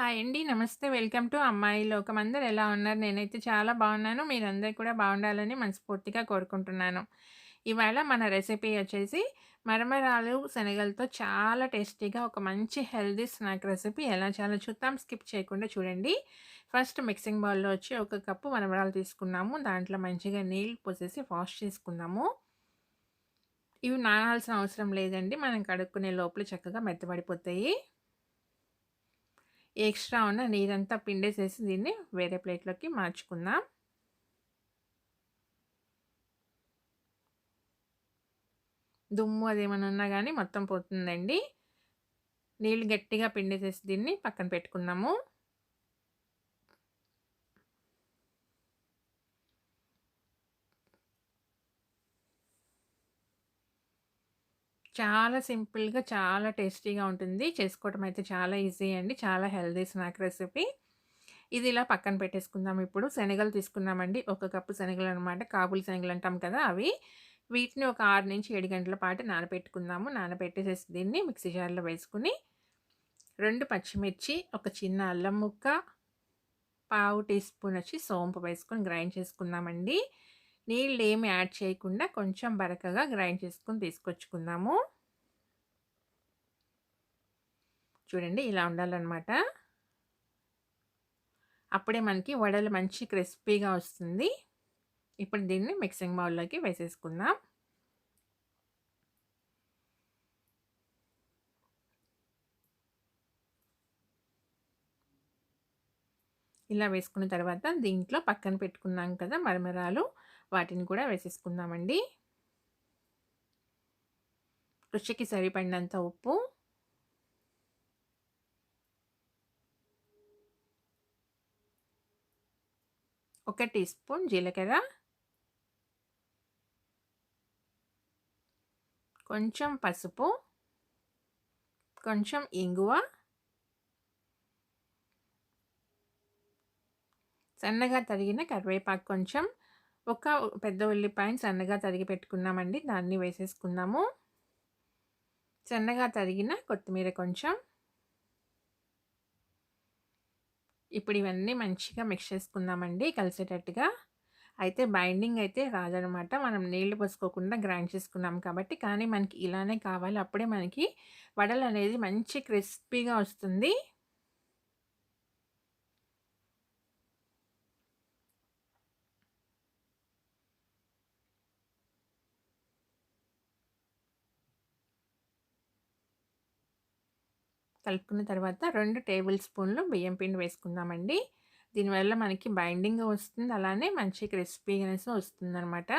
Hi అండి. నమస్తే. Welcome to అమ్మాయి లోకం. అందరు ఎలా ఉన్నారు? నేనైతే చాలా బాగున్నాను. మీరందరూ కూడా బాగుండాలని మనస్ఫూర్తిగా కోరుకుంటున్నాను. ఇవాళ మన రెసిపీ వచ్చేసి మరమరాలు, శనగలతో చాలా టేస్టీగా ఒక మంచి హెల్దీ స్నాక్ రెసిపీ ఎలా చాలా చూద్దాం. స్కిప్ చేయకుండా చూడండి. ఫస్ట్ మిక్సింగ్ బౌల్‌లో వచ్చి ఒక కప్పు మరమరాలు తీసుకున్నాము. దాంట్లో మంచిగా నీళ్ళు పోసేసి వాష్ చేసుకుందాము. ఇవి నానాల్సిన అవసరం లేదండి. మనం కడుక్కునే లోపల చక్కగా మెత్తబడిపోతాయి. ఎక్స్ట్రా ఉన్న నీరంతా పిండేసేసి దీన్ని వేరే ప్లేట్‌లోకి మార్చుకుందాం. దుమ్ము అదేమన్నా ఉన్నా కానీ మొత్తం పోతుందండి. నీళ్ళు గట్టిగా పిండేసేసి దీన్ని పక్కన పెట్టుకున్నాము చాలా సింపుల్‌గా, చాలా టేస్టీగా ఉంటుంది. చేసుకోవడం అయితే చాలా ఈజీ అండి. చాలా హెల్దీ స్నాక్ రెసిపీ. ఇది ఇలా పక్కన పెట్టేసుకుందాం ఇప్పుడు. శనగలు తీసుకున్నామండి. ఒక కప్పు శనగలు అనమాట కాబూలి శనగలు అంటాం కదా! అవి. వీటిని ఒక 6-7 గంటల పాటు నానబెట్టుకుందాము. నానబెట్టేసేసి దీన్ని మిక్సీ జార్‌లో వేసుకుని రెండు పచ్చిమిర్చి, ఒక చిన్న అల్లం ముక్క, పావు టీ స్పూన్ వచ్చి సోంపు వేసుకొని గ్రైండ్ చేసుకుందామండి. ఏమి యాడ్ చేయకుండా కొంచెం బరకగా గ్రైండ్ చేసుకుని తీసుకొచ్చుకుందాము. చూడండి ఇలా ఉండాలన్నమాట అప్పుడే మనకి వడలు మంచి క్రిస్పీగా వస్తుంది. ఇప్పుడు దీన్ని మిక్సింగ్ బౌల్‌లోకి వేసేసుకుందాం. ఇలా వేసుకున్న తర్వాత దీంట్లో పక్కన పెట్టుకున్నాం కదా మరమరాలు వాటిని కూడా వేసేసుకుందామండి. రుచికి సరిపడినంత ఉప్పు. ఒక టీ స్పూన్ జీలకర్ర. కొంచెం పసుపు. కొంచెం ఇంగువ. సన్నగా తరిగిన కరివేపాకు కొంచెం. ఒక పెద్ద ఉల్లిపాయని సన్నగా తరిగి పెట్టుకున్నామండి. దాన్ని వేసేసుకున్నాము సన్నగా తరిగిన కొత్తిమీర కొంచెం. ఇప్పుడు ఇవన్నీ మంచిగా మిక్స్ చేసుకుందామండి కలిసేటట్టుగా. అయితే బైండింగ్ అయితే రాదనమాట. మనం నీళ్ళు పోసుకోకుండా గ్రైండ్ చేసుకున్నాం కాబట్టి. కానీ మనకి ఇలానే కావాలి. అప్పుడే మనకి వడలు అనేది మంచి క్రిస్పీగా వస్తుంది. కలుపుకున్న తర్వాత రెండు టేబుల్ స్పూన్లు బియ్యం పిండి వేసుకుందామండి. దీనివల్ల మనకి బైండింగ్ వస్తుంది. అలానే మంచి క్రిస్పీనెస్ వస్తుందన్నమాట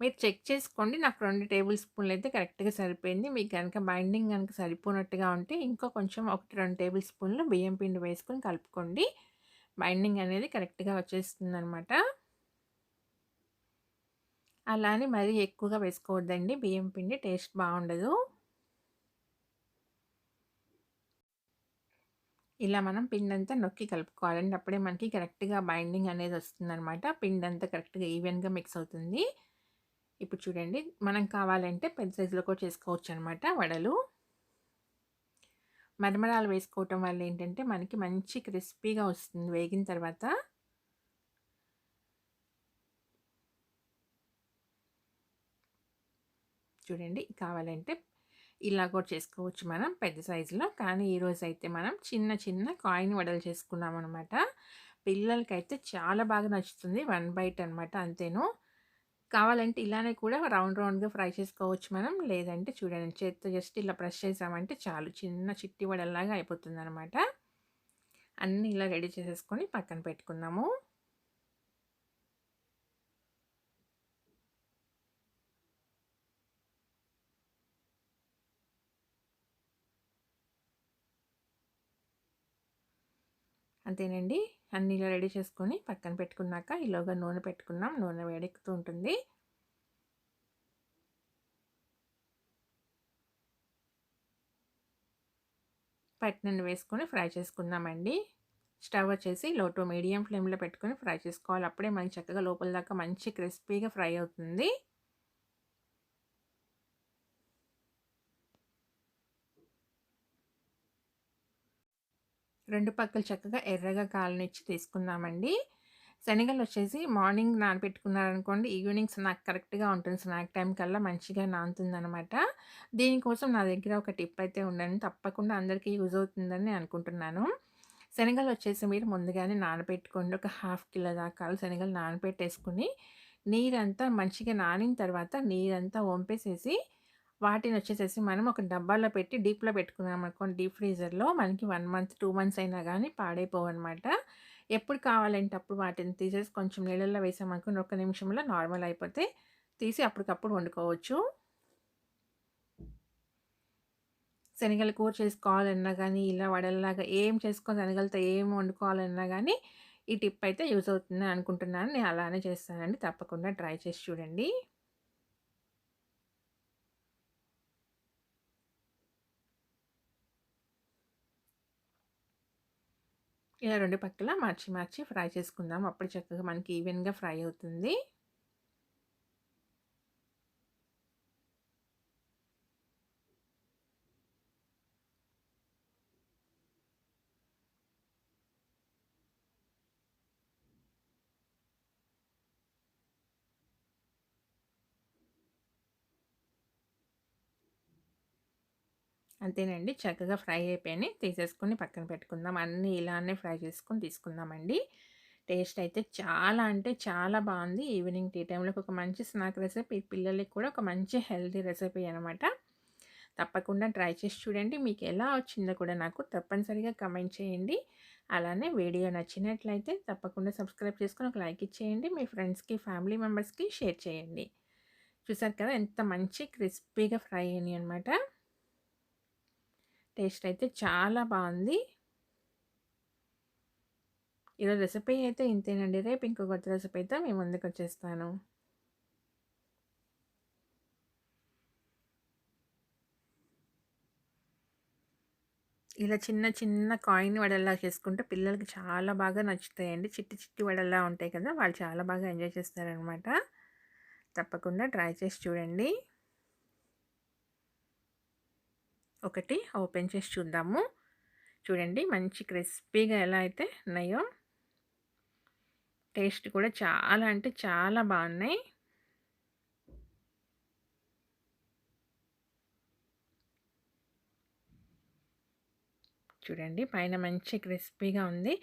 మీరు చెక్ చేసుకోండి. నాకు రెండు టేబుల్ స్పూన్లు అయితే కరెక్ట్‌గా సరిపోయింది. మీకు కనుక బైండింగ్ కనుక సరిపోనట్టుగా ఉంటే ఇంకో కొంచెం 1, 2 టేబుల్ స్పూన్లు బియ్యం పిండి వేసుకొని కలుపుకోండి. బైండింగ్ అనేది కరెక్ట్‌గా వచ్చేస్తుంది అనమాట అలానే మరీ ఎక్కువగా వేసుకోవద్దండి. బియ్యం పిండి టేస్ట్ బాగుండదు ఇలా మనం పిండి అంతా నొక్కి కలుపుకోవాలండి. అప్పుడే మనకి కరెక్ట్‌గా బైండింగ్ అనేది వస్తుందనమాట. అంతా కరెక్ట్‌గా ఈవెన్‌గా మిక్స్ అవుతుంది. ఇప్పుడు చూడండి మనం కావాలంటే పెద్ద సైజులో కూడా చేసుకోవచ్చు అనమాట వడలు. మరమరాలు వేసుకోవటం వల్ల ఏంటంటే మనకి మంచి క్రిస్పీగా వస్తుంది వేగిన తర్వాత. చూడండి కావాలంటే ఇలా కూడా చేసుకోవచ్చు మనం పెద్ద సైజులో. కానీ ఈరోజు అయితే మనం చిన్న చిన్న కాయిన్ వడలు చేసుకున్నామనమాట. పిల్లలకైతే చాలా బాగా నచ్చుతుంది. వన్ బైట్ అనమాట అంతేను. కావాలంటే ఇలానే కూడా రౌండ్ రౌండ్‌గా ఫ్రై చేసుకోవచ్చు మనం. లేదంటే చూడండి చేత్తో జస్ట్ ఇలా ప్రెస్ చేసామంటే చాలు చిన్న చిట్టి వడల్లాగా అయిపోతుందనమాట. అన్నీ ఇలా రెడీ చేసేసుకొని పక్కన పెట్టుకున్నాము అంతేనండి. అన్నీ ఇలా రెడీ చేసుకొని పక్కన పెట్టుకున్నాక ఈలోగా నూనె పెట్టుకున్నాం. నూనె వేడెక్కుతూ ఉంటుంది. పట్టినన్ని వేసుకొని ఫ్రై చేసుకుందామండి. స్టవ్ వచ్చేసి లో టు మీడియం ఫ్లేమ్‌లో పెట్టుకొని ఫ్రై చేసుకోవాలి. అప్పుడే మనకి చక్కగా లోపల దాకా మంచి క్రిస్పీగా ఫ్రై అవుతుంది. రెండు పక్కలు చక్కగా ఎర్రగా కాలనిచ్చి తీసుకుందామండి. శనగలు వచ్చేసి మార్నింగ్ నానపెట్టుకున్నారనుకోండి ఈవినింగ్ స్నాక్ కరెక్ట్‌గా ఉంటుంది. స్నాక్ టైం కల్లా మంచిగా నానుతుందనమాట. దీనికోసం నా దగ్గర ఒక టిప్ అయితే ఉండండి తప్పకుండా అందరికీ యూజ్ అవుతుందని అనుకుంటున్నాను. శనగలు వచ్చేసి మీరు ముందుగానే నానబెట్టుకోండి. ఒక హాఫ్ కిలో దాకా శనగలు నానబెట్టేసుకొని నీరంతా మంచిగా నానిన తర్వాత నీరంతా వంపేసేసి వాటిని వచ్చేసేసి మనం ఒక డబ్బాలో పెట్టి డీప్‌లో పెట్టుకున్నామనుకోండి డీప్ ఫ్రీజర్‌లో మనకి వన్ మంత్, టూ మంత్స్ అయినా కానీ పాడైపోవన్నమాట ఎప్పుడు కావాలంటే అప్పుడు వాటిని తీసేసి కొంచెం నీళ్ళల్లో వేసామనుకుని ఒక్క నిమిషంలో నార్మల్ అయిపోతే తీసి అప్పటికప్పుడు వండుకోవచ్చు. శనగలు కూర చేసుకోవాలన్నా కానీ ఇలా వడల్లాగా ఏం చేసుకొని శనగలతో ఏం వండుకోవాలన్నా కానీ ఈ టిప్ అయితే యూజ్ అవుతుందని అనుకుంటున్నాను. నేను అలానే చేస్తానండి. తప్పకుండా ట్రై చేసి చూడండి. ఇలా రెండు పక్కల మార్చి మార్చి ఫ్రై చేసుకుందాం. అప్పుడు చక్కగా మనకి ఈవెన్‌గా ఫ్రై అవుతుంది. అంతేనండి. చక్కగా ఫ్రై అయిపోయినాయి. తీసేసుకొని పక్కన పెట్టుకుందాం. అన్నీ ఇలానే ఫ్రై చేసుకొని తీసుకుందామండి. టేస్ట్ అయితే చాలా అంటే చాలా బాగుంది ఈవినింగ్ టీ టైంలో ఒక మంచి స్నాక్ రెసిపీ, పిల్లలకి కూడా ఒక మంచి హెల్తీ రెసిపీ అనమాట. తప్పకుండా ట్రై చేసి చూడండి. మీకు ఎలా వచ్చిందో కూడా నాకు తప్పనిసరిగా కమెంట్ చేయండి. అలానే వీడియో నచ్చినట్లయితే తప్పకుండా సబ్స్క్రైబ్ చేసుకొని ఒక లైక్ ఇచ్చేయండి. మీ ఫ్రెండ్స్‌కి, ఫ్యామిలీ మెంబర్స్‌కి షేర్ చేయండి. చూసారు కదా ఎంత మంచి క్రిస్పీగా ఫ్రై అయినాయి అనమాట. టేస్ట్ అయితే చాలా బాగుంది ఈరోజు రెసిపీ అయితే ఇంతేనండి. రేపు ఇంకో కొత్త మేము ముందుకు వచ్చేస్తాను ఇలా చిన్న చిన్న కాయిన్ వడల్లా చేసుకుంటే పిల్లలకి చాలా బాగా నచ్చుతాయండి. చిట్టి చిట్టి వడల్లా ఉంటాయి కదా! వాళ్ళు చాలా బాగా ఎంజాయ్ చేస్తారనమాట. తప్పకుండా ట్రై చేసి చూడండి. ఒకటి ఓపెన్ చేసి చూద్దాము. చూడండి మంచి క్రిస్పీగా ఎలా అయితే ఉన్నాయో. టేస్ట్ కూడా చాలా అంటే చాలా బాగున్నాయి చూడండి పైన మంచి క్రిస్పీగా ఉంది.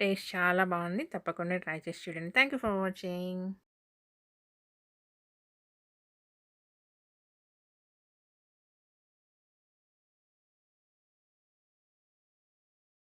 టేస్ట్ చాలా బాగుంది తప్పకుండా ట్రై చేసి చూడండి. Thank you for watching.